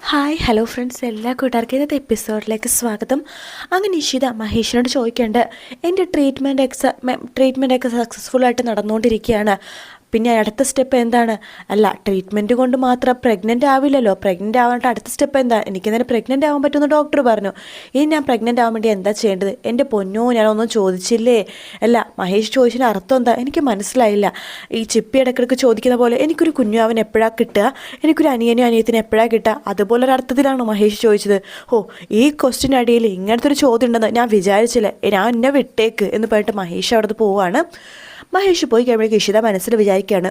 Hi hello friends എല്ലാ കൂട്ടുകാർക്കും ഇന്നത്തെ എപ്പിസോഡിലേക്ക് സ്വാഗതം. അങ്ങനെ ഇഷിത മഹേഷിനോട് ചോദിക്കേണ്ട എന്റെ ട്രീറ്റ്മെന്റ് എക്സ ട്രീറ്റ്മെന്റ് ഒക്കെ സക്സസ്ഫുൾ ആയിട്ട് നടന്നുകൊണ്ടിരിക്കുകയാണ്. പിന്നെ അടുത്ത സ്റ്റെപ്പ് എന്താണ്? അല്ല ട്രീറ്റ്മെന്റ് കൊണ്ട് മാത്രം പ്രഗ്നന്റ് ആവില്ലല്ലോ. പ്രഗ്നന്റ് ആവാണ്ട് അടുത്ത സ്റ്റെപ്പ് എന്താ? എനിക്ക് തന്നെ പ്രഗ്നന്റ് ആവാൻ പറ്റുമെന്ന് ഡോക്ടർ പറഞ്ഞു. ഇനി ഞാൻ പ്രഗ്നന്റ് ആവാൻ വേണ്ടി എന്താ ചെയ്യേണ്ടത്? എന്റെ പൊന്നോ ഞാനൊന്നും ചോദിച്ചില്ലേ? അല്ല മഹേഷ് ചോദിച്ചതിന് അർത്ഥം എന്താ? എനിക്ക് മനസ്സിലായില്ല. ഈ ചിപ്പി ഇടക്കിടക്ക് ചോദിക്കുന്ന പോലെ എനിക്കൊരു കുഞ്ഞു അവൻ എപ്പോഴാണ് കിട്ടുക? എനിക്കൊരു അനിയനും അനിയത്തിനും എപ്പോഴാണ് കിട്ടുക? അതുപോലെ ഒരു അർത്ഥത്തിലാണോ മഹേഷ് ചോദിച്ചത്. ഓ ഈ ക്വസ്റ്റിൻ അടിയിൽ ഇങ്ങനത്തെ ഒരു ചോദ്യം ഉണ്ടെന്ന് ഞാൻ വിചാരിച്ചില്ല. ഞാൻ എന്നെ വിട്ടേക്ക് എന്ന് പറഞ്ഞിട്ട് മഹേഷ് അവിടെ പോവാണ്. മഹേഷ് പോയി കഴിയുമ്പോഴേക്കും ഇഷിത മനസ്സിൽ വിചാരിക്കുകയാണ്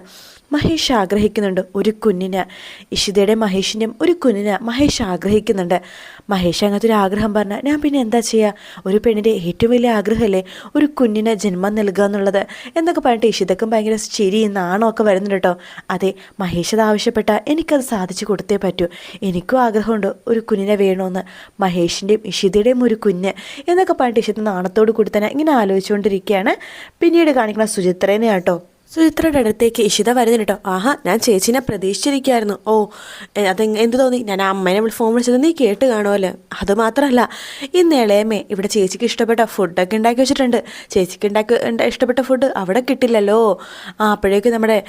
മഹേഷ് ആഗ്രഹിക്കുന്നുണ്ട് ഒരു കുഞ്ഞിന്. ഇഷിതയുടെ മഹേഷിന്റെയും ഒരു കുഞ്ഞിന് മഹേഷ് ആഗ്രഹിക്കുന്നുണ്ട്. മഹേഷ് അങ്ങനത്തെ ഒരു ആഗ്രഹം പറഞ്ഞാൽ ഞാൻ പിന്നെ എന്താ ചെയ്യുക ഒരു പെണ്ണിന്റെ ഏറ്റവും വലിയ ആഗ്രഹമല്ലേ? ഒരു കുഞ്ഞിന് ജന്മം നൽകുക എന്നുള്ളത്. എന്നൊക്കെ പറഞ്ഞിട്ട് ഇഷിതക്കും ഭയങ്കര ചിരി നാണോ ഒക്കെ വരുന്നുണ്ട് കേട്ടോ. അതെ മഹേഷ് അത് ആവശ്യപ്പെട്ടാൽ എനിക്കത് സാധിച്ചു കൊടുത്തേ പറ്റൂ. എനിക്കും ആഗ്രഹമുണ്ട് ഒരു കുഞ്ഞിനെ വേണമെന്ന് മഹേഷിന്റെയും ഇഷിതയുടെയും ഒരു കുഞ്ഞ്. എന്നൊക്കെ പറഞ്ഞിട്ട് ഇഷിത നാണത്തോട് കൂടി തന്നെ ഇങ്ങനെ ആലോചിച്ചുകൊണ്ടിരിക്കുകയാണ്. പിന്നീട് കാണിക്കുന്ന സുചിത്രേനെ കേട്ടോ. സുചിത്രയുടെ അടുത്തേക്ക് ഇഷിത വരുന്നു കേട്ടോ ആഹാ ഞാൻ ചേച്ചീനെ പ്രതീക്ഷിച്ചിരിക്കുകയായിരുന്നു. ഓ അത് എന്ത് തോന്നി? ഞാൻ അമ്മേനെ വിളി- ഫോൺ വിളിച്ചത് നീ കേട്ട് കാണുമല്ലോ അതുമാത്രമല്ല ഇന്ന് ഇളയമേ ഇവിടെ ചേച്ചിക്ക് ഇഷ്ടപ്പെട്ട ഫുഡൊക്കെ ഉണ്ടാക്കി വെച്ചിട്ടുണ്ട്. ചേച്ചിക്ക് ഉണ്ടാക്കി ഇഷ്ടപ്പെട്ട ഫുഡ് അവിടെ കിട്ടില്ലല്ലോ. ആ അപ്പോഴേക്ക് നമ്മുടെ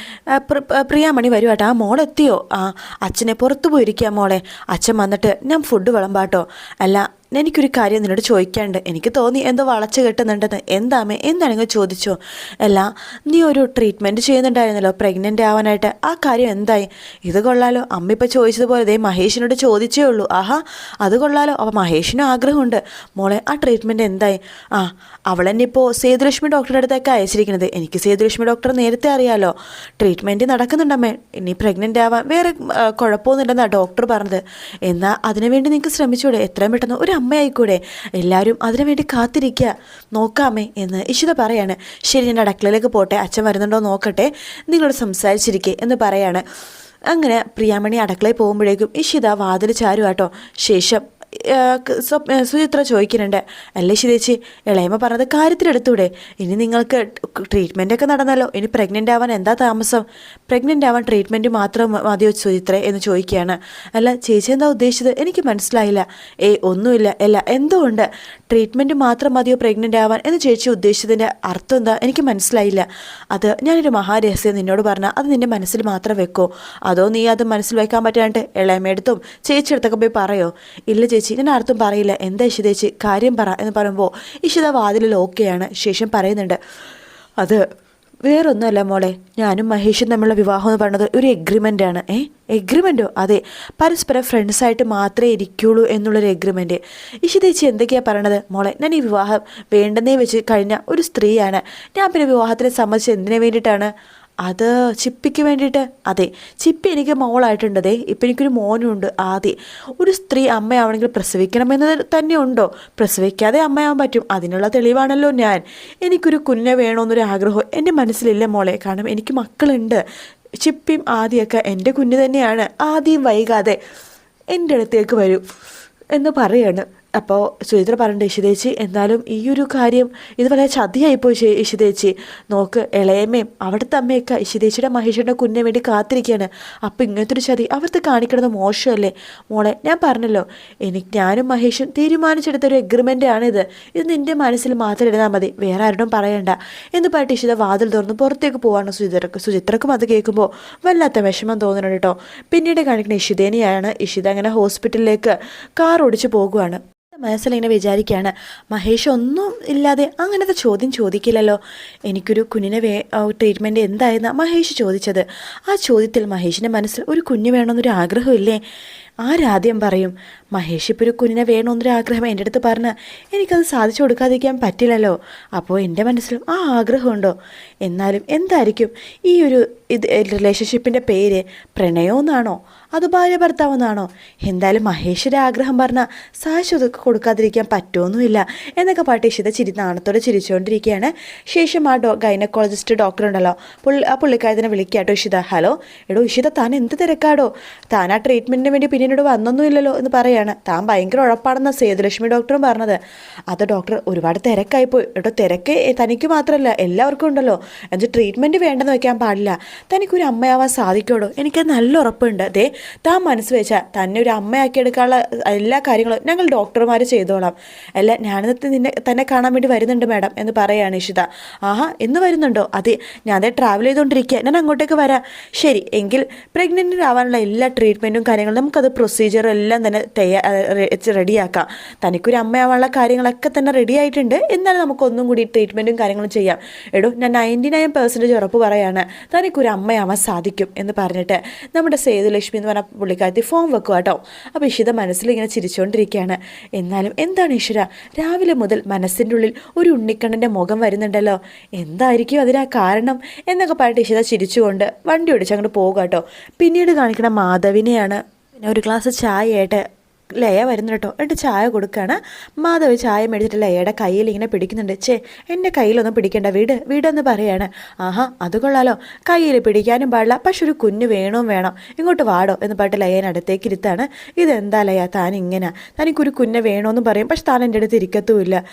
പ്രിയാമണി വരും കേട്ടോ ആ മോളെത്തിയോ ആ അച്ഛനെ പുറത്തു പോയിരിക്കുക മോളെ. അച്ഛൻ വന്നിട്ട് ഞാൻ ഫുഡ് വിളമ്പാട്ടോ. അല്ല എനിക്കൊരു കാര്യം നിന്നോട് ചോദിക്കാണ്ട് എനിക്ക് തോന്നി എന്തോ വളച്ച് കെട്ടുന്നുണ്ടെന്ന്. എന്താമേ എന്താണെങ്കിൽ ചോദിച്ചോ? അല്ല നീ ഒരു ട്രീറ്റ്മെന്റ് ചെയ്യുന്നുണ്ടായിരുന്നല്ലോ. പ്രഗ്നന്റ് ആവാനായിട്ട്. ആ കാര്യം എന്തായി? ഇത് കൊള്ളാലോ. അമ്മ ഇപ്പോൾ ചോദിച്ചതുപോലെ ദേ മഹേഷിനോട് ചോദിച്ചേ ഉള്ളൂ. ആഹാ അത് കൊള്ളാലോ. അപ്പോൾ മഹേഷിനും ആഗ്രഹമുണ്ട്. മോളെ ആ ട്രീറ്റ്മെന്റ് എന്തായി? ആ അവളെന്നെ ഇപ്പോൾ സേതുലക്ഷ്മി ഡോക്ടറുടെ അടുത്തേക്ക് അയച്ചിരിക്കുന്നത്. എനിക്ക് സേതുലക്ഷ്മി ഡോക്ടർ നേരത്തെ അറിയാലോ. ട്രീറ്റ്മെന്റ് നടക്കുന്നുണ്ടമ്മേ. ഇനി പ്രഗ്നന്റ് ആവാൻ വേറെ കുഴപ്പമൊന്നുമില്ലെന്നാണ് ഡോക്ടർ പറഞ്ഞത്. എന്നാൽ അതിനുവേണ്ടി നിങ്ങൾക്ക് ശ്രമിച്ചൂടെ? എത്രയും പെട്ടെന്ന് ഒരു അമ്മയായിക്കൂടെ? എല്ലാവരും അതിനുവേണ്ടി കാത്തിരിക്കുക നോക്കാമേ എന്ന് ഇഷിത പറയാണ്. ശരി ഞാൻ അടുക്കളയിലേക്ക് പോട്ടെ. അച്ഛൻ വരുന്നുണ്ടോ നോക്കട്ടെ. നിങ്ങളോട് സംസാരിച്ചിരിക്കേ എന്ന് പറയാണ്. അങ്ങനെ പ്രിയാമണി അടുക്കളയിൽ പോകുമ്പോഴേക്കും ഇഷിത വാതിൽ ചാരുവാട്ടോ. ശേഷം സുചിത്ര ചോദിക്കുന്നുണ്ട്. അല്ലേ ശിതേച്ചി ഇളയമ്മ പറഞ്ഞത് കാര്യത്തിലെടുത്തൂടെ. ഇനി നിങ്ങൾക്ക് ട്രീറ്റ്മെന്റ് ഒക്കെ നടന്നല്ലോ. ഇനി പ്രഗ്നന്റ് ആവാൻ എന്താ താമസം? പ്രഗ്നന്റ് ആവാൻ ട്രീറ്റ്മെന്റ് മാത്രം മതിയോ സുചിത്ര എന്ന് ചോദിക്കുകയാണ്. അല്ല ചേച്ചി എന്താ ഉദ്ദേശിച്ചത്? എനിക്ക് മനസ്സിലായില്ല. ഏയ് ഒന്നുമില്ല. അല്ല എന്തോ ഉണ്ട്. ട്രീറ്റ്മെന്റ് മാത്രം മതിയോ പ്രഗ്നന്റ് ആവാൻ എന്ന് ചേച്ചി ഉദ്ദേശിച്ചതിന്റെ അർത്ഥം എന്താ? എനിക്ക് മനസ്സിലായില്ല. അത് ഞാനൊരു മഹാരഹസ്യം നിന്നോട് പറഞ്ഞാൽ അത് നിന്റെ മനസ്സിൽ മാത്രം വെക്കോ? അതോ നീ അത് മനസ്സിൽ വെക്കാൻ പറ്റാണ്ട് ഇളയമ്മയെടുത്തും ചേച്ചിയെടുത്തൊക്കെ പോയി പറയോ? ഇല്ല ചേച്ചി ഞാൻ ആർത്തും പറയില്ല. എന്താ ഇഷിത ചേച്ചി? കാര്യം പറ എന്ന് പറയുമ്പോൾ ഇഷിത വാതിലിൽ ഓക്കെയാണ് ശേഷം പറയുന്നുണ്ട്. അത് വേറൊന്നുമല്ല മോളെ. ഞാനും മഹേഷും തമ്മിലുള്ള വിവാഹം എന്ന് പറയുന്നത് ഒരു എഗ്രിമെന്റ് ആണ്. ഏ? എഗ്രിമെന്റോ അതെ. പരസ്പരം ഫ്രണ്ട്സായിട്ട് മാത്രമേ ഇരിക്കുള്ളൂ എന്നുള്ളൊരു എഗ്രിമെന്റ് ഇഷിതേച്ചി എന്തൊക്കെയാണ് പറയണത്? മോളെ ഞാൻ ഈ വിവാഹം വേണ്ടെന്നേ വെച്ച് കഴിഞ്ഞ ഒരു സ്ത്രീയാണ്. ഞാൻ പിന്നെ വിവാഹത്തിനെ സംബന്ധിച്ച് എന്തിനു വേണ്ടിയിട്ടാണ്? അത് ചിപ്പിക്ക് വേണ്ടിയിട്ട് അതെ ചിപ്പി എനിക്ക് മോളായിട്ടുണ്ടതേ ഇപ്പം എനിക്കൊരു മോനുണ്ട് ആദ്യം ഒരു സ്ത്രീ അമ്മയാവണമെങ്കിൽ പ്രസവിക്കണമെന്ന് തന്നെ ഉണ്ടോ? പ്രസവിക്കാതെ അമ്മയാവാൻ പറ്റും അതിനുള്ള തെളിവാണല്ലോ ഞാൻ. എനിക്കൊരു കുഞ്ഞെ വേണമെന്നൊരു ആഗ്രഹം എന്റെ മനസ്സിലില്ല മോളെ കാരണം എനിക്ക് മക്കളുണ്ട്. ചിപ്പിയും ആദ്യമൊക്കെ എന്റെ കുഞ്ഞ് തന്നെയാണ് ആദ്യം വൈകാതെ എന്റെ അടുത്തേക്ക് വരൂ എന്ന് പറയാണ്. അപ്പോൾ സുചിത്ര പറഞ്ഞിട്ട് ഇഷിതേച്ചി എന്നാലും ഈ ഒരു കാര്യം ഇത് വളരെ ചതിയായിപ്പോയി ഇഷിതേച്ചി നോക്ക് ഇളയമ്മയും അവിടുത്തെ അമ്മയൊക്കെ ഇഷിതേച്ചിയുടെ മഹേഷിയുടെ കുഞ്ഞിനെ വേണ്ടി കാത്തിരിക്കുകയാണ്. അപ്പോൾ ഇങ്ങനത്തെ ഒരു ചതി അവർക്ക് കാണിക്കണത് മോശമല്ലേ? മോളെ ഞാൻ പറഞ്ഞല്ലോ എനിക്ക് ഞാനും മഹേഷും തീരുമാനിച്ചെടുത്ത ഒരു എഗ്രിമെന്റ് ആണിത്. ഇത് നിന്റെ മനസ്സിൽ മാത്രം ഇരുന്നാൽ മതി വേറെ ആരോടും പറയണ്ട. എന്ന് പറഞ്ഞിട്ട് ഇഷിത വാതിൽ തുറന്ന് പുറത്തേക്ക് പോവാണ് സുചിത്രക്ക്. സുചിത്രക്കും അത് കേൾക്കുമ്പോൾ വല്ലാത്ത വിഷമം തോന്നുന്നുണ്ട് കേട്ടോ. പിന്നീട് കാണിക്കുന്ന ഇഷിതേനെയാണ് ഇഷിത അങ്ങനെ ഹോസ്പിറ്റലിലേക്ക് കാർ ഓടിച്ച് പോകുവാണ്. മനസ്സിലിങ്ങനെ വിചാരിക്കുകയാണ് മഹേഷ് ഒന്നും ഇല്ലാതെ അങ്ങനത്തെ ചോദ്യം ചോദിക്കില്ലല്ലോ. എനിക്കൊരു കുഞ്ഞിനെ വേ ട്രീറ്റ്മെന്റ് എന്തായെന്ന് മഹേഷ് ചോദിച്ചത്. ആ ചോദ്യത്തിൽ മഹേഷിന്റെ മനസ്സിൽ ഒരു കുഞ്ഞ് വേണമെന്നൊരു ആഗ്രഹമില്ലേ? ആരാദ്യം പറയും മഹേഷ് ഇപ്പോൾ ഒരു കുഞ്ഞിനെ വേണമെന്നൊരു ആഗ്രഹം എന്റെ അടുത്ത് പറഞ്ഞ് എനിക്കത് സാധിച്ചു കൊടുക്കാതിരിക്കാൻ പറ്റില്ലല്ലോ. അപ്പോൾ എന്റെ മനസ്സിലും ആ ആഗ്രഹമുണ്ടോ? എന്നാലും എന്തായിരിക്കും ഈ ഒരു ഇത് റിലേഷൻഷിപ്പിന്റെ പേര്? പ്രണയമെന്നാണോ അത് ഭാര്യ ഭർത്താവെന്നാണോ? എന്തായാലും മഹേഷിന്റെ ആഗ്രഹം പറഞ്ഞാൽ സാധിച്ചു കൊടുക്ക- കൊടുക്കാതിരിക്കാൻ പറ്റുമൊന്നുമില്ല എന്നൊക്കെ പാട്ട് ഇഷിത ചിരി നാണത്തോടെ ചിരിച്ചുകൊണ്ടിരിക്കുകയാണ്. ശേഷം ആ ഡോ ഗൈനക്കോളജിസ്റ്റ് ഡോക്ടർ ഉണ്ടല്ലോ പുള്ളി ആ പുള്ളിക്കാരത്തിനെ വിളിക്കാട്ടോ ഇഷിത ഹലോ എടോ ഇഷിത താൻ എന്ത് തിരക്കാടോ? താൻ ആ ട്രീറ്റ്മെന്റിന് വേണ്ടി പിന്നീട് വന്നൊന്നുമില്ലല്ലോ എന്ന് പറയാണ്. താൻ ഭയങ്കര ഉഴപ്പാണെന്ന സേതുലക്ഷ്മി ഡോക്ടറും പറഞ്ഞത്. അത് ഡോക്ടർ ഒരുപാട് തിരക്കായിപ്പോയി. കേട്ടോ തിരക്ക് തനിക്ക് മാത്രമല്ല എല്ലാവർക്കും ഉണ്ടല്ലോ. എന്നിട്ട് ട്രീറ്റ്മെന്റ് വേണ്ടെന്ന് വെക്കാൻ പാടില്ല. തനിക്കൊരു അമ്മയാവാൻ സാധിക്കുള്ളൂ എനിക്ക് നല്ല ഉറപ്പുണ്ട്. ദേ താൻ മനസ്സ് വെച്ചാൽ തന്നെ ഒരു അമ്മയാക്കി എടുക്കാനുള്ള എല്ലാ കാര്യങ്ങളും ഞങ്ങൾ ഡോക്ടർമാർ ചെയ്തോളാം. അല്ല ഞാനിത് നിന്നെ തന്നെ കാണാൻ വേണ്ടി വരുന്നുണ്ട് മാഡം എന്ന് പറയുകയാണ് ഇഷിത. ആഹാ എന്ന് വരുന്നുണ്ടോ? അതെ ഞാൻ അതേ ട്രാവൽ ചെയ്തുകൊണ്ടിരിക്കുക ഞാൻ അങ്ങോട്ടേക്ക് വരാം. ശരി എങ്കിൽ പ്രഗ്നന്റ് ആവാനുള്ള എല്ലാ ട്രീറ്റ്മെന്റും കാര്യങ്ങളും നമുക്കത് പ്രൊസീജിയറും എല്ലാം തന്നെ തയ്യാ റെഡിയാക്കാം തനിക്കൊരു അമ്മയാവാനുള്ള കാര്യങ്ങളൊക്കെ തന്നെ റെഡി ആയിട്ടുണ്ട്. എന്നാലും നമുക്കൊന്നും കൂടി ട്രീറ്റ്മെന്റും കാര്യങ്ങളും ചെയ്യാം. എടോ ഞാൻ നയന്റി നയൻ പെർസെന്റേജ് ഉറപ്പ് പറയാണ്. തനിക്കൊരു അമ്മയാവാൻ സാധിക്കും എന്ന് പറഞ്ഞിട്ട് നമ്മുടെ സേതുലക്ഷ്മി എന്ന് പറഞ്ഞ പുള്ളിക്കാരത്തി ഫോം വെക്കുക കേട്ടോ. അപ്പോൾ ഇഷിത മനസ്സിൽ ഇങ്ങനെ ചിരിച്ചുകൊണ്ടിരിക്കുകയാണ് എന്നാലും എന്താണ് ഈശ്വര രാവിലെ മുതൽ മനസ്സിന്റെ ഉള്ളിൽ ഒരു ഉണ്ണിക്കണ്ണന്റെ മുഖം വരുന്നുണ്ടല്ലോ. എന്തായിരിക്കും അതിനാ കാരണം? എന്നൊക്കെ പറഞ്ഞിട്ട് ഇഷിത ചിരിച്ചുകൊണ്ട് വണ്ടി ഓടിച്ച് അങ്ങോട്ട് പോകുക കേട്ടോ. പിന്നീട് കാണിക്കുന്ന മാധവിനെയാണ് പിന്നെ ഒരു ഗ്ലാസ് ചായയായിട്ട് ലയ വരുന്നു കേട്ടോ. എന്നിട്ട് ചായ കൊടുക്കുകയാണ് മാധവ് ചായ മേടിച്ചിട്ട് ലയയുടെ കയ്യിൽ ഇങ്ങനെ പിടിക്കുന്നുണ്ട്. ചേ എന്റെ കയ്യിലൊന്നും പിടിക്കേണ്ട. വീട് വീടെന്ന് പറയാണ്. ആഹാ അത് കൊള്ളാലോ. കയ്യിൽ പിടിക്കാനും പാടില്ല. പക്ഷെ ഒരു കുഞ്ഞ് വേണവും വേണം. ഇങ്ങോട്ട് വാടോ എന്ന് പറഞ്ഞിട്ട് ലയൻ അടുത്തേക്ക് ഇരുത്താണ്. ഇതെന്താ ലയ? താൻ ഇങ്ങനെ തനിക്കൊരു കുഞ്ഞ് വേണമെന്ന് പറയും. പക്ഷെ താൻ എന്റെ അടുത്ത് ഇരിക്കത്തുമില്ല.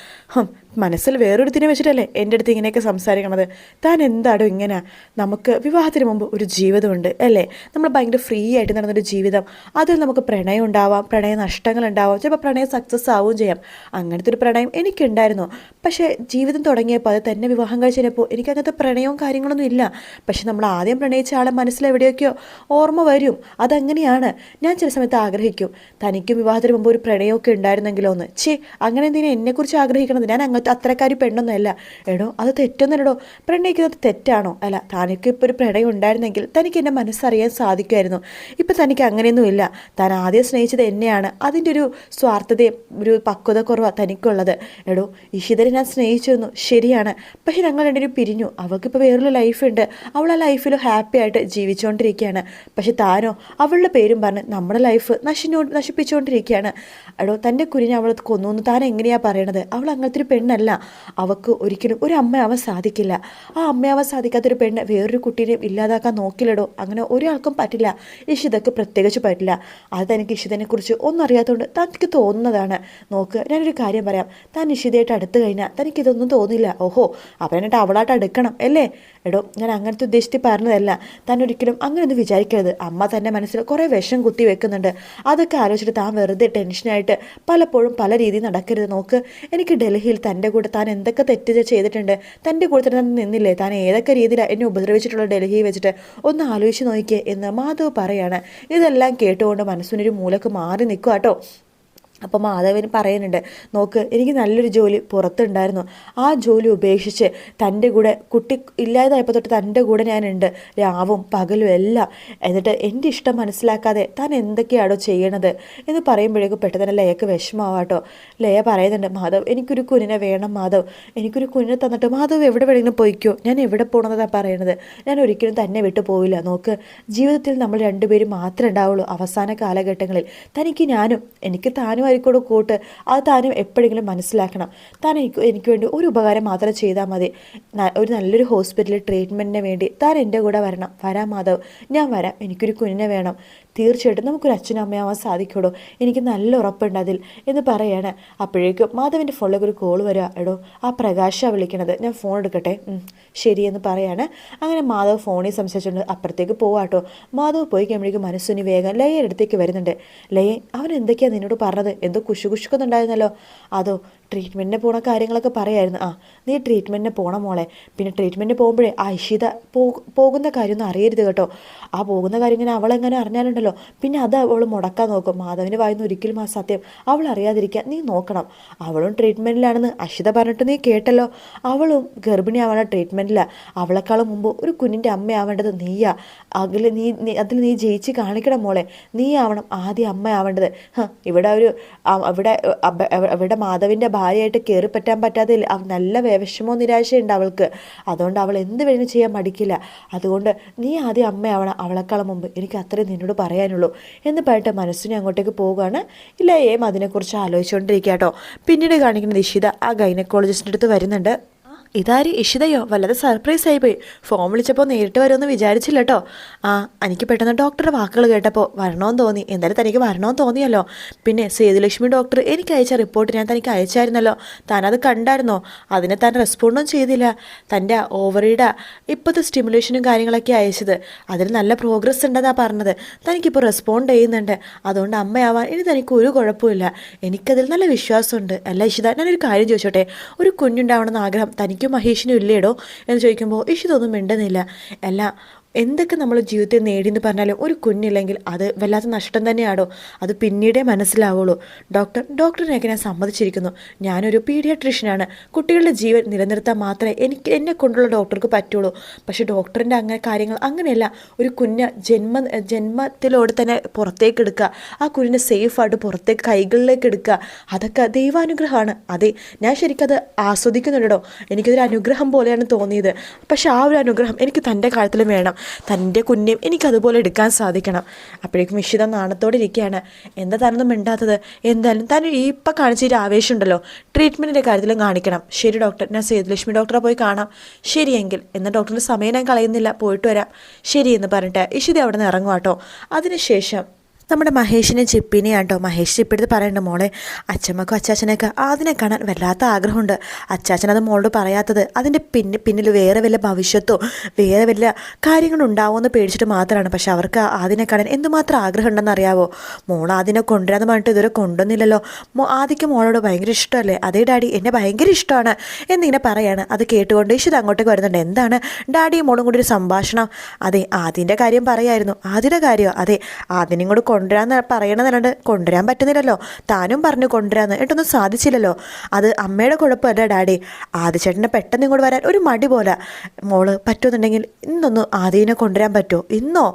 മനസ്സിൽ വേറൊരുത്തിനെ വെച്ചിട്ടല്ലേ എന്റെ അടുത്ത് ഇങ്ങനെയൊക്കെ സംസാരിക്കണത്? താൻ എന്താടോ ഇങ്ങനെ? നമുക്ക് വിവാഹത്തിന് മുമ്പ് ഒരു ജീവിതമുണ്ട് അല്ലേ? നമ്മൾ ഭയങ്കര ഫ്രീ ആയിട്ട് നടന്നൊരു ജീവിതം. അതിൽ നമുക്ക് പ്രണയം ഉണ്ടാവാം പ്രണയ നഷ്ടങ്ങൾ ഉണ്ടാവാം ചിലപ്പോൾ പ്രണയം സക്സസ് ആവുകയും ചെയ്യാം. അങ്ങനത്തെ ഒരു പ്രണയം എനിക്കുണ്ടായിരുന്നു. പക്ഷേ ജീവിതം തുടങ്ങിയപ്പോൾ അത് തന്നെ വിവാഹം കഴിച്ചപ്പോൾ എനിക്ക് അങ്ങനത്തെ പ്രണയവും കാര്യങ്ങളൊന്നും ഇല്ല. പക്ഷേ നമ്മൾ ആദ്യം പ്രണയിച്ച ആളെ മനസ്സിൽ എവിടെയൊക്കെയോ ഓർമ്മ വരും. അതങ്ങനെയാണ്. ഞാൻ ചില സമയത്ത് ആഗ്രഹിക്കും. തനിക്കും വിവാഹത്തിന് മുമ്പ് ഒരു പ്രണയമൊക്കെ ഉണ്ടായിരുന്നെങ്കിലോ എന്ന്. ചേ അങ്ങനെ എന്തിനാ എന്നെക്കുറിച്ച് ആഗ്രഹിക്കണത്? ഞാൻ അങ്ങനത്തെ അത്രക്കാരി പെണ്ണൊന്നുമല്ല എടോ അത് തെറ്റൊന്നുമില്ലടോ പ്രണയിക്കുന്നത് തെറ്റാണോ? അല്ല തനിക്ക് ഇപ്പോൾ ഒരു പ്രണയം ഉണ്ടായിരുന്നെങ്കിൽ തനിക്ക് എന്നെ മനസ്സറിയാൻ സാധിക്കുമായിരുന്നു. ഇപ്പം തനിക്ക് അങ്ങനെയൊന്നുമില്ല താൻ ആദ്യം സ്നേഹിച്ചത് എന്നെയാണ്. അതിന്റെ ഒരു സ്വാർത്ഥതയും ഒരു പക്വത കുറവാണ് തനിക്കുള്ളത്. എടോ ഇഷിതരെ ഞാൻ സ്നേഹിച്ചിരുന്നു. ശരിയാണ്. പക്ഷെ ഞങ്ങൾ രണ്ടിനും പിരിഞ്ഞു. അവൾക്കിപ്പോൾ വേറൊരു ലൈഫുണ്ട് അവൾ ആ ലൈഫിൽ ഹാപ്പി ആയിട്ട് ജീവിച്ചുകൊണ്ടിരിക്കുകയാണ്. പക്ഷെ താനോ അവളുടെ പേരും പറഞ്ഞ് നമ്മുടെ ലൈഫ് നശിഞ്ഞോ നശിപ്പിച്ചുകൊണ്ടിരിക്കുകയാണ്. എടോ തന്റെ കുഞ്ഞിനെ അവൾ കൊന്നു താൻ എങ്ങനെയാണ് പറയണത്? അവൾ അങ്ങനത്തെ ഒരു പെണ്ണല്ല. അവൾക്ക് ഒരിക്കലും ഒരു അമ്മയാവാൻ സാധിക്കില്ല. ആ അമ്മയാവാൻ സാധിക്കാത്തൊരു പെണ്ണ് വേറൊരു കുട്ടീനെ ഇല്ലാതാക്കാൻ നോക്കില്ലടോ. അങ്ങനെ ഒരാൾക്കും പറ്റില്ല. ഇഷിതക്ക് പ്രത്യേകിച്ച് പറ്റില്ല. അത് തനിക്ക് ഇഷിതനെ കുറിച്ച് ഒന്നും അറിയാത്തതുകൊണ്ട് തനിക്ക് തോന്നുന്നതാണ്. നോക്ക് ഞാനൊരു കാര്യം പറയാം. താൻ ഇഷിതയായിട്ട് അടുത്ത് കഴിഞ്ഞാൽ തനിക്കിതൊന്നും തോന്നില്ല. ഓഹോ അപ്പം എന്നിട്ട് അവളായിട്ട് അടുക്കണം അല്ലേ? എടോ ഞാൻ അങ്ങനത്തെ ഉദ്ദേശിച്ച് പറഞ്ഞതല്ല. താൻ ഒരിക്കലും അങ്ങനെ അങ്ങനെയൊന്നും വിചാരിക്കരുത്. അമ്മ തന്റെ മനസ്സിൽ കുറേ വിഷം കുത്തി വെക്കുന്നുണ്ട്. അതൊക്കെ ആലോചിച്ചിട്ട് താൻ വെറുതെ ടെൻഷനായിട്ട് പലപ്പോഴും പല രീതിയിൽ നടക്കരുത്. നോക്ക് എനിക്ക് ഡൽഹിയിൽ തന്റെ കൂടെ താൻ എന്തൊക്കെ തെറ്റ് ചെയ്തിട്ടുണ്ട്? തന്റെ കൂടെ തന്നെ നിന്നില്ലേ? താൻ ഏതൊക്കെ രീതിയിലാണ് എന്നെ ഉപദ്രവിച്ചിട്ടുള്ള ഡൽഹി വെച്ചിട്ട്? ഒന്ന് ആലോചിച്ച് നോക്കിയേ എന്ന് മാധവ് പറയാണ്. ഇതെല്ലാം കേട്ടുകൊണ്ട് മനസ്സിനൊരു മൂലക്ക് മാറി നിൽക്കുക കേട്ടോ അപ്പോൾ മാധവൻ പറയുന്നുണ്ട് നോക്ക് എനിക്ക് നല്ലൊരു ജോലി പുറത്തുണ്ടായിരുന്നു. ആ ജോലി ഉപേക്ഷിച്ച് തന്റെ കൂടെ കുട്ടി ഇല്ലാതായപ്പോൾ തൊട്ട് തന്റെ കൂടെ ഞാനുണ്ട്. രാവും പകലും എല്ലാം. എന്നിട്ട് എന്റെ ഇഷ്ടം മനസ്സിലാക്കാതെ താൻ എന്തൊക്കെയാണോ ചെയ്യണത്? എന്ന് പറയുമ്പോഴേക്കും പെട്ടെന്ന് തന്നെ ലയക്ക് വിഷമമാവാട്ടോ ലയ പറയുന്നുണ്ട് മാധവ് എനിക്കൊരു കുഞ്ഞിനെ വേണം മാധവ്. എനിക്കൊരു കുഞ്ഞിനെ തന്നിട്ട് മാധവ് എവിടെ വേണമെങ്കിലും പോയിക്കോ. ഞാൻ എവിടെ പോകണമെന്നാണ് പറയണത്. ഞാൻ ഒരിക്കലും തന്നെ വിട്ടു പോവില്ല. നോക്ക് ജീവിതത്തിൽ നമ്മൾ രണ്ടുപേരും മാത്രമേ ഉണ്ടാവുള്ളൂ അവസാന കാലഘട്ടങ്ങളിൽ. തനിക്ക് ഞാനും. എനിക്ക് താനും ആയിരിക്കൂടെ കൂട്ട് അത് താനും എപ്പോഴെങ്കിലും മനസ്സിലാക്കണം. താൻ എനിക്ക് എനിക്ക് വേണ്ടി ഒരു ഉപകാരം മാത്രം ചെയ്താൽ മതി. ഒരു നല്ലൊരു ഹോസ്പിറ്റലിൽ ട്രീറ്റ്മെന്റിന് വേണ്ടി താൻ എന്റെ കൂടെ വരണം. വരാം മാധവ്. ഞാൻ വരാം. എനിക്കൊരു കുഞ്ഞിനെ വേണം. തീർച്ചയായിട്ടും നമുക്കൊരു അച്ഛനും അമ്മയാവാൻ സാധിക്കുള്ളൂ. എനിക്ക് നല്ല ഉറപ്പുണ്ട് അതിൽ എന്ന് പറയാണ്. അപ്പോഴേക്കും മാധവിന്റെ ഫോണിലേക്ക് ഒരു കോൾ വരിക എടോ ആ പ്രകാശാണ് വിളിക്കണത്. ഞാൻ ഫോൺ എടുക്കട്ടെ? ശരിയെന്ന് പറയാണ്. അങ്ങനെ മാധവ് ഫോണിൽ സംസാരിച്ചുകൊണ്ട് അപ്പുറത്തേക്ക് പോവാട്ടോ മാധവ് പോയി കഴിയുമ്പോഴേക്കും മനസ്സുനി വേഗം ലയയുടെ അടുത്തേക്ക് വരുന്നുണ്ട്. ലയ അവൻ എന്തൊക്കെയാണ് നിന്നോട് പറഞ്ഞത്? എന്തോ കുശുകുശുക്കുന്നുണ്ടായിരുന്നല്ലോ. അതോ ട്രീറ്റ്മെന്റിന് പോണ കാര്യങ്ങളൊക്കെ പറയായിരുന്നു. ആ നീ ട്രീറ്റ്മെന്റിന് പോണം മോളെ. പിന്നെ ട്രീറ്റ്മെന്റിന് പോകുമ്പോഴേ ആ ഇഷിത പോകുന്ന കാര്യമൊന്നും അറിയരുത് കേട്ടോ. ആ പോകുന്ന കാര്യം ഇങ്ങനെ അവളെങ്ങനെ അറിഞ്ഞാലുണ്ടല്ലോ. പിന്നെ അത് അവൾ മുടക്കാൻ നോക്കും. മാധവിന് വായുന്ന ഒരിക്കലും ആ സത്യം അവൾ അറിയാതിരിക്കാൻ നീ നോക്കണം. അവളും ട്രീറ്റ്മെന്റിലാണെന്ന് അഷിത പറഞ്ഞിട്ട് നീ കേട്ടല്ലോ. അവളും ഗർഭിണിയാവണ ട്രീറ്റ്മെന്റിലാണ് അവളെക്കാളും മുമ്പ് ഒരു കുഞ്ഞിന്റെ അമ്മയാവേണ്ടത് നീയാ. അതിൽ നീ അതിൽ നീ ജയിച്ച് കാണിക്കണം മോളെ. നീ ആവണം ആദ്യം അമ്മയാവേണ്ടത്. ഇവിടെ ഒരു ഇവിടെ ഇവിടെ മാധവിന്റെ ഭാര്യയായിട്ട് കയറി പറ്റാൻ പറ്റാതെ നല്ല വിഷമോ നിരാശയുണ്ട് അവൾക്ക്. അതുകൊണ്ട് അവൾ എന്ത് വേണമെങ്കിലും ചെയ്യാൻ മടിക്കില്ല. അതുകൊണ്ട് നീ ആദ്യം അമ്മയാവണം അവളെക്കാളും മുമ്പ്. എനിക്ക് അത്രയും നിന്നോട് പറയാനുള്ളൂ. എന്ന് പറഞ്ഞിട്ട് മനസ്സിനെ അങ്ങോട്ടേക്ക് പോവുകയാണ്. ഇല്ല ഏം അതിനെക്കുറിച്ച് ആലോചിച്ചുകൊണ്ടിരിക്കുക കേട്ടോ പിന്നീട് കാണിക്കുന്ന നിഷിത ആ ഗൈനക്കോളജിസ്റ്റിന്റെ അടുത്ത് വരുന്നുണ്ട്. ഇതാര്? ഇഷിതയോ? വല്ലാതെ സർപ്രൈസ് ആയിപ്പോയി ഫോൺ വിളിച്ചപ്പോൾ നേരിട്ട് വരുമെന്ന് വിചാരിച്ചില്ല കേട്ടോ ആ എനിക്ക് പെട്ടെന്ന് ഡോക്ടറുടെ വാക്കുകൾ കേട്ടപ്പോൾ വരണമെന്ന് തോന്നി. എന്തായാലും തനിക്ക് വരണമെന്ന് തോന്നിയല്ലോ. പിന്നെ സേതുലക്ഷ്മി ഡോക്ടർ എനിക്ക് അയച്ച റിപ്പോർട്ട് ഞാൻ തനിക്ക് അയച്ചായിരുന്നല്ലോ. താനത് കണ്ടായിരുന്നോ? അതിനെ താൻ റെസ്പോണ്ടൊന്നും ചെയ്തില്ല. തന്റെ ഓവറിയുടെ ഇപ്പോഴത്തെ സ്റ്റിമുലേഷനും കാര്യങ്ങളൊക്കെ അയച്ചത്. അതിൽ നല്ല പ്രോഗ്രസ് ഉണ്ടെന്നാണ് പറഞ്ഞത്. തനിക്കിപ്പോൾ റെസ്പോണ്ട് ചെയ്യുന്നുണ്ട്. അതുകൊണ്ട് അമ്മയാവാൻ ഇനി തനിക്ക് ഒരു കുഴപ്പമില്ല എനിക്കതിൽ നല്ല വിശ്വാസമുണ്ട്. അല്ല ഇഷിത ഞാനൊരു കാര്യം ചോദിച്ചോട്ടെ? ഒരു കുഞ്ഞുണ്ടാവണമെന്ന് ആഗ്രഹം തനിക്കും മഹേഷിനും ഇല്ലേടോ? എന്ന് ചോദിക്കുമ്പോൾ ഇഷിതൊന്നും മിണ്ടുന്നില്ല. അല്ല എന്തൊക്കെ നമ്മൾ ജീവിതത്തിൽ നേടിയെന്ന് പറഞ്ഞാലും ഒരു കുഞ്ഞില്ലെങ്കിൽ അത് വല്ലാത്ത നഷ്ടം തന്നെയാണോ അത് പിന്നീടേ മനസ്സിലാവുള്ളൂ. ഡോക്ടർ ഡോക്ടറിനെയൊക്കെ ഞാൻ സമ്മതിച്ചിരിക്കുന്നു. ഞാനൊരു പീഡിയാട്രീഷ്യനാണ്. കുട്ടികളുടെ ജീവൻ നിലനിർത്താൻ മാത്രമേ എനിക്ക് എന്നെ കൊണ്ടുള്ള ഡോക്ടർക്ക് പറ്റുള്ളൂ. പക്ഷേ ഡോക്ടറിന്റെ അങ്ങനെ കാര്യങ്ങൾ അങ്ങനെയല്ല. ഒരു കുഞ്ഞ് ജന്മ ജന്മത്തിലോട് തന്നെ പുറത്തേക്ക് എടുക്കുക. ആ കുഞ്ഞിനെ സേഫായിട്ട് പുറത്തേക്ക് കൈകളിലേക്ക് എടുക്കുക. അതൊക്കെ ദൈവാനുഗ്രഹമാണ്. അതെ ഞാൻ ശരിക്കത് ആസ്വദിക്കുന്നുണ്ടോ എനിക്കതൊരു അനുഗ്രഹം പോലെയാണ് തോന്നിയത്. പക്ഷേ ആ ഒരു അനുഗ്രഹം എനിക്ക് തന്റെ കാര്യത്തിലും വേണം. തന്റെ കുഞ്ഞും എനിക്കതുപോലെ എടുക്കാൻ സാധിക്കണം. അപ്പോഴേക്കും ഇഷിത നാണത്തോടെ ഇരിക്കുകയാണ്. എന്താ താനൊന്നും മിണ്ടാത്തത്? എന്തായാലും താൻ ഇപ്പം കാണിച്ചൊരു ആവേശമുണ്ടല്ലോ ട്രീറ്റ്മെന്റിന്റെ കാര്യത്തിലും കാണിക്കണം. ശരി ഡോക്ടർ ഞാൻ സേതുലക്ഷ്മി ഡോക്ടറെ പോയി കാണാം. ശരിയെങ്കിൽ എന്നാൽ ഡോക്ടറിന്റെ സമയം ഞാൻ കളയുന്നില്ല. പോയിട്ട് വരാം. ശരി എന്ന് പറഞ്ഞിട്ട് ഇഷിത അവിടെ നിന്ന് ഇറങ്ങുവാട്ടോ. അതിനുശേഷം നമ്മുടെ മഹേഷിനെ ചിപ്പിനെയാണ് കേട്ടോ മഹേഷ് ചിപ്പിടുത്ത് പറയണ്ട മോളെ അച്ഛമ്മക്കും അച്ചാച്ചനൊക്കെ അതിനെ കാണാൻ വല്ലാത്ത ആഗ്രഹമുണ്ട്. അച്ചാച്ചൻ അത് മോളോട് പറയാത്തത് അതിന്റെ പിന്നെ പിന്നിൽ വേറെ വല്ല ഭവിഷ്യത്തോ വേറെ വല്ല കാര്യങ്ങളുണ്ടാവുമെന്ന് പേടിച്ചിട്ട് മാത്രമാണ്. പക്ഷെ അവർക്ക് അതിനെ കാണാൻ എന്തുമാത്രം ആഗ്രഹം ഉണ്ടെന്ന് അറിയാവോ മോൾ അതിനെ കൊണ്ടുവരാന്ന് പറഞ്ഞിട്ട് ഇതുവരെ കൊണ്ടുവന്നില്ലല്ലോ. മോ ആദ്യക്ക് മോളോട് ഭയങ്കര ഇഷ്ടമല്ലേ? അതേ ഡാഡി എന്നെ ഭയങ്കര ഇഷ്ടമാണ് എന്നിങ്ങനെ പറയാണ്. അത് കേട്ടുകൊണ്ട് ഇഷിത് അങ്ങോട്ടേക്ക് വരുന്നുണ്ട്. എന്താണ്? ഡാഡിയും മോളും കൂടി ഒരു സംഭാഷണം. അതെ ആദ്യന്റെ കാര്യം പറയായിരുന്നു. ആദ്യയുടെ കാര്യമോ? അതെ ആദ്യം കൂടെ കൊണ്ടുവരാന്ന് പറയണമെന്നല്ലാണ്ട് കൊണ്ടുവരാൻ പറ്റുന്നില്ലല്ലോ. താനും പറഞ്ഞു കൊണ്ടുവരാന്ന്. എന്നിട്ടൊന്നും സാധിച്ചില്ലല്ലോ. അത് അമ്മയുടെ കുഴപ്പമല്ല ഡാഡി. ആദിച്ചേട്ടനെ പെട്ടെന്ന് ഇങ്ങോട്ട് വരാൻ ഒരു മടി പോലെ. മോൾ പറ്റുമെന്നുണ്ടെങ്കിൽ ഇന്നൊന്ന് ആദ്യനെ കൊണ്ടുവരാൻ പറ്റുമോ ഇന്നോ?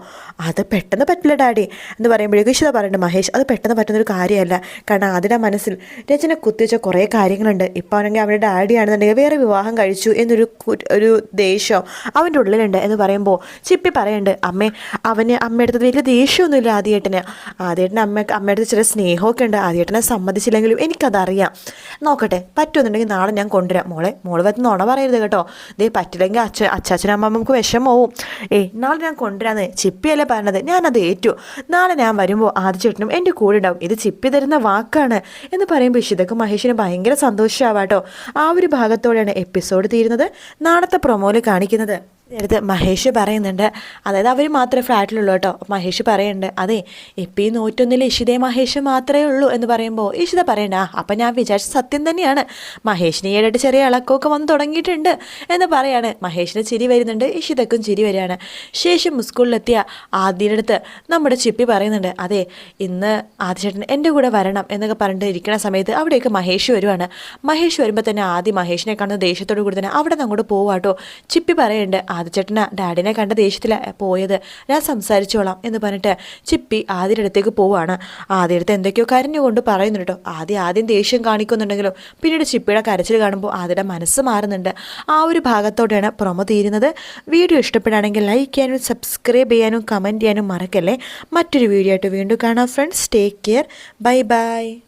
അത് പെട്ടെന്ന് പറ്റില്ല ഡാഡി. എന്ന് പറയുമ്പോഴേക്കും ഇഷിത പറയുന്നുണ്ട് മഹേഷ് അത് പെട്ടെന്ന് പറ്റുന്നൊരു കാര്യമല്ല. കാരണം ആദ്യയുടെ മനസ്സിൽ രചന കുത്തിവെച്ച കുറേ കാര്യങ്ങളുണ്ട്. ഇപ്പോൾ ആണെങ്കിൽ അവരുടെ ഡാഡി ആണെന്നുണ്ടെങ്കിൽ വേറെ വിവാഹം കഴിച്ചു എന്നൊരു ഒരു ദേഷ്യം അവന്റെ ഉള്ളിലുണ്ട്. എന്ന് പറയുമ്പോൾ ചിപ്പി പറയുന്നുണ്ട് അമ്മേ അവന് അമ്മയുടെ വലിയ ദേഷ്യമൊന്നുമില്ല ആദ്യേട്ടന്. ആദ്യേട്ടന് അമ്മ അമ്മയുടെ ചെറിയ സ്നേഹമൊക്കെ ഉണ്ട്. ആദ്യേട്ടനെ സമ്മതിച്ചില്ലെങ്കിലും എനിക്കതറിയാം. നോക്കട്ടെ പറ്റുമെന്നുണ്ടെങ്കിൽ നാളെ ഞാൻ കൊണ്ടുവരാം. മോളെ മോൾ പറ്റുന്ന നുണ പറയരുത് കേട്ടോ. ദേ പറ്റില്ലെങ്കിൽ അച്ഛ അച്ചാച്ചനും അമ്മമ്മക്ക് വിഷമവും ഏയ് നാളെ ഞാൻ കൊണ്ടുവരാന്ന് ചിപ്പിയല്ലേ പറഞ്ഞത്? ഞാനത് ഏറ്റു. നാളെ ഞാൻ വരുമ്പോൾ ആദ്യ ചേട്ടനും എന്റെ കൂടെ ഉണ്ടാവും. ഇത് ചിപ്പി തരുന്ന വാക്കാണ് എന്ന് പറയുമ്പോൾ ഇഷിതക്ക് മഹേഷിന് ഭയങ്കര സന്തോഷമാവാട്ടോ ആ ഒരു ഭാഗത്തോടെയാണ് എപ്പിസോഡ് തീരുന്നത്. നാളത്തെ പ്രൊമോയിൽ കാണിക്കുന്നത്. നേരത്തെ മഹേഷ് പറയുന്നുണ്ട്. അതായത് അവർ മാത്രമേ ഫ്ലാറ്റിലുള്ളൂ കേട്ടോ. മഹേഷ് പറയുന്നുണ്ട് അതെ ഇപ്പം ഈ നൂറ്റൊന്നിൽ ഇഷിതേ മഹേഷ് മാത്രമേ ഉള്ളൂ എന്ന് പറയുമ്പോൾ ഇഷിത പറയണ്ട. അപ്പം ഞാൻ വിചാരിച്ച സത്യം തന്നെയാണ്. മഹേഷിന് ഈയിടെ ചെറിയ ഇളക്കമൊക്കെ വന്ന് തുടങ്ങിയിട്ടുണ്ട് എന്ന് പറയാണ്. മഹേഷിന് ചിരി വരുന്നുണ്ട് ഇഷിതക്കും ചിരി വരികയാണ്. ശേഷം സ്കൂളിലെത്തിയ ആദ്യയുടെ അടുത്ത് നമ്മുടെ ചിപ്പി പറയുന്നുണ്ട് അതെ ഇന്ന് ആദ്യചേട്ടൻ എന്റെ കൂടെ വരണം എന്നൊക്കെ പറഞ്ഞിട്ട് ഇരിക്കുന്ന സമയത്ത് അവിടെയൊക്കെ മഹേഷ് വരുവാണ്. മഹേഷ് വരുമ്പോൾ തന്നെ ആദ്യം മഹേഷിനെ കാണുന്ന ദേഷ്യത്തോടു കൂടി തന്നെ അവിടെ നിന്ന് അങ്ങോട്ട് പോവാട്ടോ. ചിപ്പി പറയുന്നുണ്ട് ആദ്യചേട്ടന ഡാഡിനെ കണ്ട ദേഷ്യത്തിലാണ് പോയത്. ഞാൻ സംസാരിച്ചോളാം എന്ന് പറഞ്ഞിട്ട് ചിപ്പി ആദ്യയുടെ അടുത്തേക്ക് പോവാണ്. ആദ്യ അടുത്ത് എന്തൊക്കെയോ കരഞ്ഞുകൊണ്ട് പറയുന്നുണ്ട് കേട്ടോ ആദ്യം ആദ്യം ദേഷ്യം കാണിക്കുന്നുണ്ടെങ്കിലും പിന്നീട് ചിപ്പിയുടെ കരച്ചിൽ കാണുമ്പോൾ ആദ്യയുടെ മനസ്സ് മാറുന്നുണ്ട്. ആ ഒരു ഭാഗത്തോടെയാണ് പ്രൊമോ തീരുന്നത്. വീഡിയോ ഇഷ്ടപ്പെടുകയാണെങ്കിൽ ലൈക്ക് ചെയ്യാനും സബ്സ്ക്രൈബ് ചെയ്യാനും കമന്റ് ചെയ്യാനും മറക്കല്ലേ. മറ്റൊരു വീഡിയോ ആയിട്ട് വീണ്ടും കാണാം friends take care bye bye